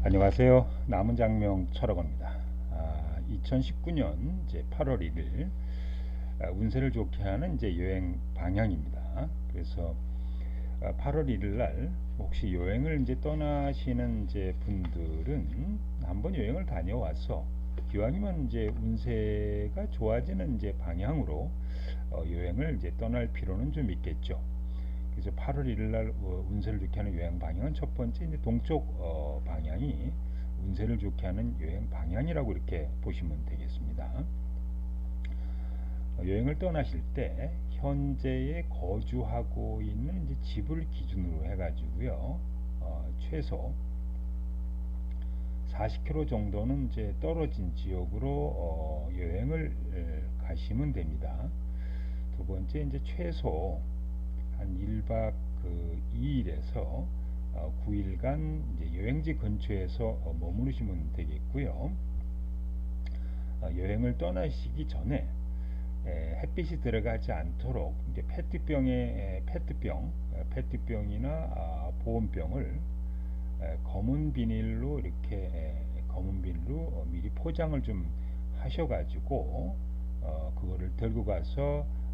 안녕하세요. 남은 장명 철학원입니다. 아, 2019년 이제 8월 1일 아, 운세를 좋게 하는 이제 여행 방향입니다. 그래서 아, 8월 1일 날 혹시 여행을 이제 떠나시는 이제 분들은 한번 여행을 다녀와서 기왕이면 이제 운세가 좋아지는 이제 방향으로 어, 여행을 이제 떠날 필요는 좀 있겠죠. 그래서 8월 1일 날 어, 운세를 좋게 하는 여행 방향은 첫 번째 이제 동쪽 어, 방향이 운세를 좋게 하는 여행 방향이라고 이렇게 보시면 되겠습니다. 어, 여행을 떠나실 때 현재에 거주하고 있는 이제 집을 기준으로 해가지고요. 어, 최소 40km 정도는 이제 떨어진 지역으로 어, 여행을 가시면 됩니다. 두 번째 이제 최소 한 1박 그 2일에서 어, 9일간 여행지 근처에서 어, 머무르시면 되겠고요. 어, 여행을 떠나시기 전에 에, 햇빛이 들어가지 않도록 이제 페트병에 에, 페트병, 에, 페트병이나 아, 보온병을 에, 검은 비닐로 이렇게 에, 검은 비닐로 어, 미리 포장을 좀 하셔가지고 어, 그거를 들고 가서 어, 어,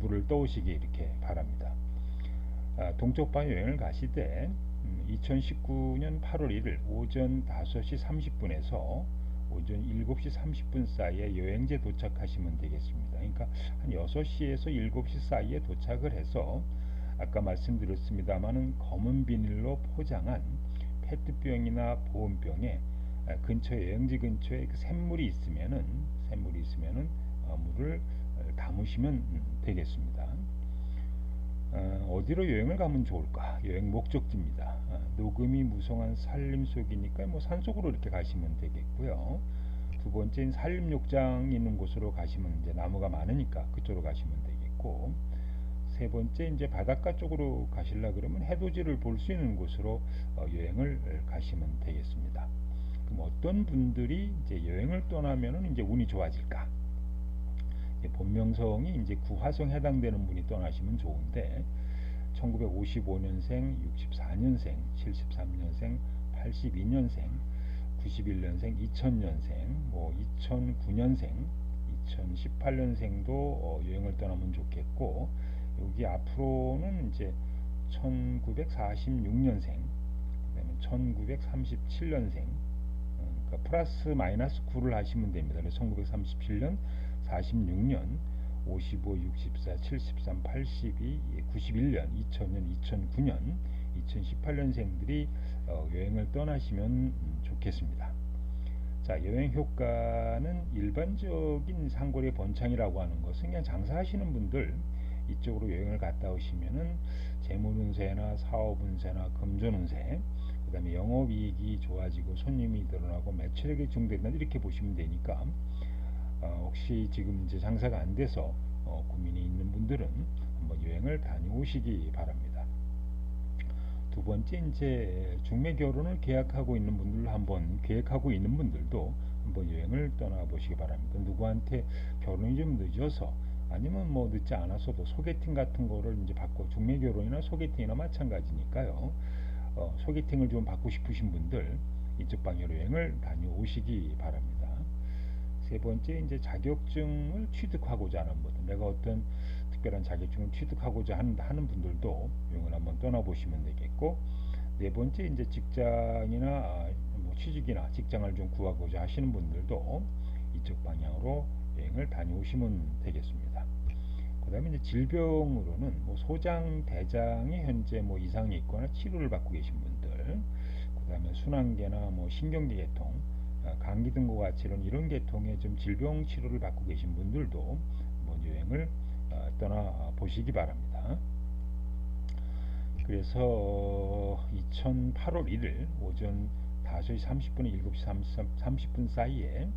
물을 떠오시기 이렇게 바랍니다. 아, 동쪽방 여행을 가시되 음, 2019년 8월 1일 오전 5시 30분에서 오전 7시 30분 사이에 여행지에 도착하시면 되겠습니다. 그러니까 한 6시에서 7시 사이에 도착을 해서 아까 말씀드렸습니다만은 검은 비닐로 포장한 페트병이나 보온병에 아, 근처 여행지 근처에 그 샘물이 있으면은 샘물이 있으면은 어, 물을 담으시면 되겠습니다. 어, 디로 여행을 가면 좋을까? 여행 목적지입니다. 어, 녹음이 무성한 산림 속이니까 뭐 산속으로 이렇게 가시면 되겠고요. 두 번째는 산림욕장 있는 곳으로 가시면 이제 나무가 많으니까 그쪽으로 가시면 되겠고 세 번째 이제 바닷가 쪽으로 가실라 그러면 해돋이를 볼 수 있는 곳으로 어, 여행을 가시면 되겠습니다. 그럼 어떤 분들이 이제 여행을 떠나면은 이제 운이 좋아질까? 본명성이 이제 구화성 해당되는 분이 떠나시면 좋은데 1955년생, 64년생, 73년생, 82년생, 91년생, 2000년생, 뭐 2009년생, 2018년생도 어, 여행을 떠나면 좋겠고 여기 앞으로는 이제 1946년생, 그다음에 1937년생, 어, 그러니까 플러스 마이너스 9를 하시면 됩니다. 1937년 46년, 55, 64, 73, 82, 91년, 2000년, 2009년, 2018년생들이 어, 여행을 떠나시면 음, 좋겠습니다. 자, 여행 효과는 일반적인 상골의 번창이라고 하는 것은 그냥 장사하시는 분들 이쪽으로 여행을 갔다 오시면은 재물운세나 사업운세나 금전운세 그다음에 영업이익이 좋아지고 손님이 늘어나고 매출액이 증대된다 이렇게 보시면 되니까 어, 혹시 지금 이제 장사가 안 돼서 어, 고민이 있는 분들은 한번 여행을 다녀오시기 바랍니다. 두 번째 이제 중매 결혼을 계약하고 있는 분들 한번 계획하고 있는 분들도 한번 여행을 떠나 보시기 바랍니다. 누구한테 결혼이 좀 늦어서 아니면 뭐 늦지 않았어도 소개팅 같은 거를 이제 받고 중매 결혼이나 소개팅이나 마찬가지니까요. 어, 소개팅을 좀 받고 싶으신 분들 이쪽 방향으로 여행을 다녀오시기 바랍니다. 세 번째 이제 자격증을 취득하고자 하는 분들 내가 어떤 특별한 자격증을 취득하고자 하는, 하는 분들도 여행을 한번 떠나보시면 되겠고 네 번째 이제 직장이나 아, 뭐 취직이나 직장을 좀 구하고자 하시는 분들도 이쪽 방향으로 여행을 다녀오시면 되겠습니다. 그 다음에 이제 질병으로는 뭐 소장, 대장에 현재 뭐 이상이 있거나 치료를 받고 계신 분들, 그 다음에 순환계나 뭐 신경계 계통, 아, 감기 등과 같이 이런 이런 계통의 좀 질병 치료를 받고 계신 분들도 먼 여행을 아, 떠나 보시기 바랍니다. 그래서 2008월 1일 오전 5시 30분에 7시 30 분 사이에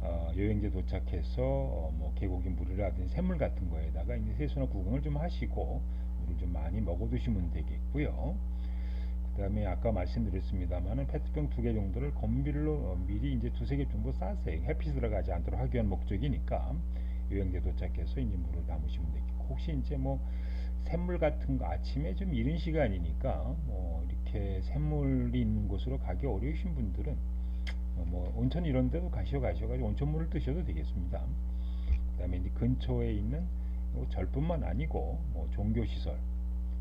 어, 여행지 도착해서 어, 뭐 계곡이 물이라든지 샘물 같은 거에다가 이제 세수나 구경을 좀 하시고 물을 좀 많이 먹어 두시면 되겠고요. 그 다음에 아까 말씀드렸습니다만은 페트병 두 개 정도를 건빌로 어, 미리 이제 두세 개 정도 싸세요. 햇빛이 들어가지 않도록 하기 위한 목적이니까 여행지에 도착해서 이제 물을 담으시면 되겠고 혹시 이제 뭐 샘물 같은 거 아침에 좀 이른 시간이니까 뭐 이렇게 샘물이 있는 곳으로 가기 어려우신 분들은 어, 뭐 온천 이런 데도 가셔 가셔가지고 온천물을 드셔도 되겠습니다. 그 다음에 이제 근처에 있는 뭐 절뿐만 아니고 뭐 종교시설,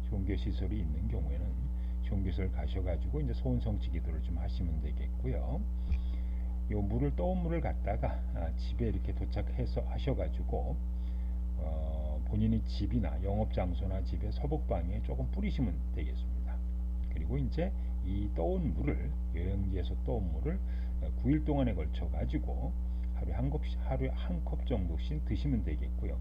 종교시설이 있는 경우에는 종교시설 가셔가지고 이제 소원성취 기도를 좀 하시면 되겠고요. 요 물을 떠온 물을 갖다가 아, 집에 이렇게 도착해서 하셔가지고 어, 본인이 집이나 영업 장소나 집의 서복방에 조금 뿌리시면 되겠습니다. 그리고 이제 이 떠온 물을 여행지에서 떠온 물을 9일 동안에 걸쳐 가지고 하루에 한 컵, 하루에 한 컵 정도씩 드시면 되겠고요.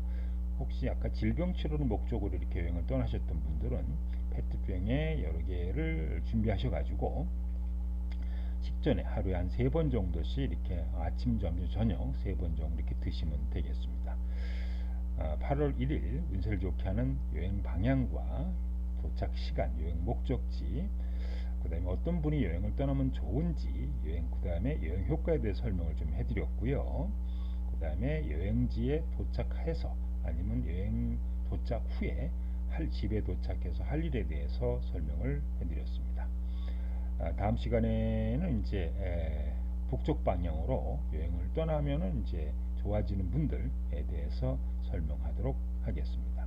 혹시 아까 질병 치료를 목적으로 이렇게 여행을 떠나셨던 분들은 페트병에 여러 개를 준비하셔 가지고 식전에 하루에 한 세 번 정도씩 이렇게 아침, 점심, 저녁 세 번 정도 이렇게 드시면 되겠습니다. 아, 8월 1일 운세를 좋게 하는 여행 방향과 도착 시간, 여행 목적지, 그 다음에 어떤 분이 여행을 떠나면 좋은지, 여행 그 다음에 여행 효과에 대해 설명을 좀 해드렸고요. 그 다음에 여행지에 도착해서 아니면 여행 도착 후에 할 집에 도착해서 할 일에 대해서 설명을 해드렸습니다. 아, 다음 시간에는 이제 에, 북쪽 방향으로 여행을 떠나면은 이제 좋아지는 분들에 대해서 설명하도록 하겠습니다.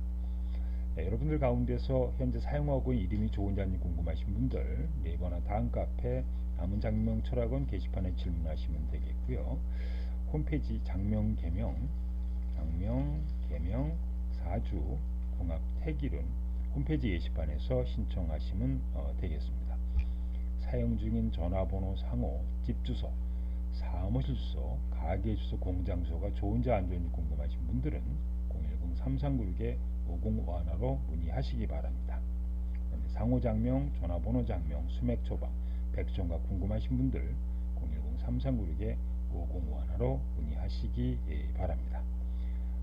네, 여러분들 가운데서 현재 사용하고 있는 이름이 좋은지 아닌지 궁금하신 분들 네이버나 다음 카페 남은 장명 철학원 게시판에 질문하시면 되겠고요. 홈페이지 장명 개명, 장명 개명 태기론 홈페이지 게시판에서 신청하시면 어, 되겠습니다. 사용 중인 전화번호 상호, 집 주소, 사무실 주소, 가게 주소, 공장소가 좋은지 안 좋은지 궁금하신 분들은 010-3396-5051로 문의하시기 바랍니다. 상호 장명, 전화번호 장명, 수맥 처방, 백종과 궁금하신 분들 010-3396-5051로 문의하시기 예, 바랍니다.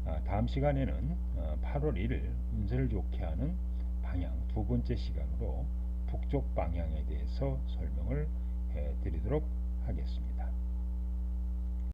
아, 다음 시간에는 8월 어, 1일 운세를 좋게 하는 방향 두 번째 시간으로 북쪽 방향에 대해서 설명을 해 드리도록 하겠습니다.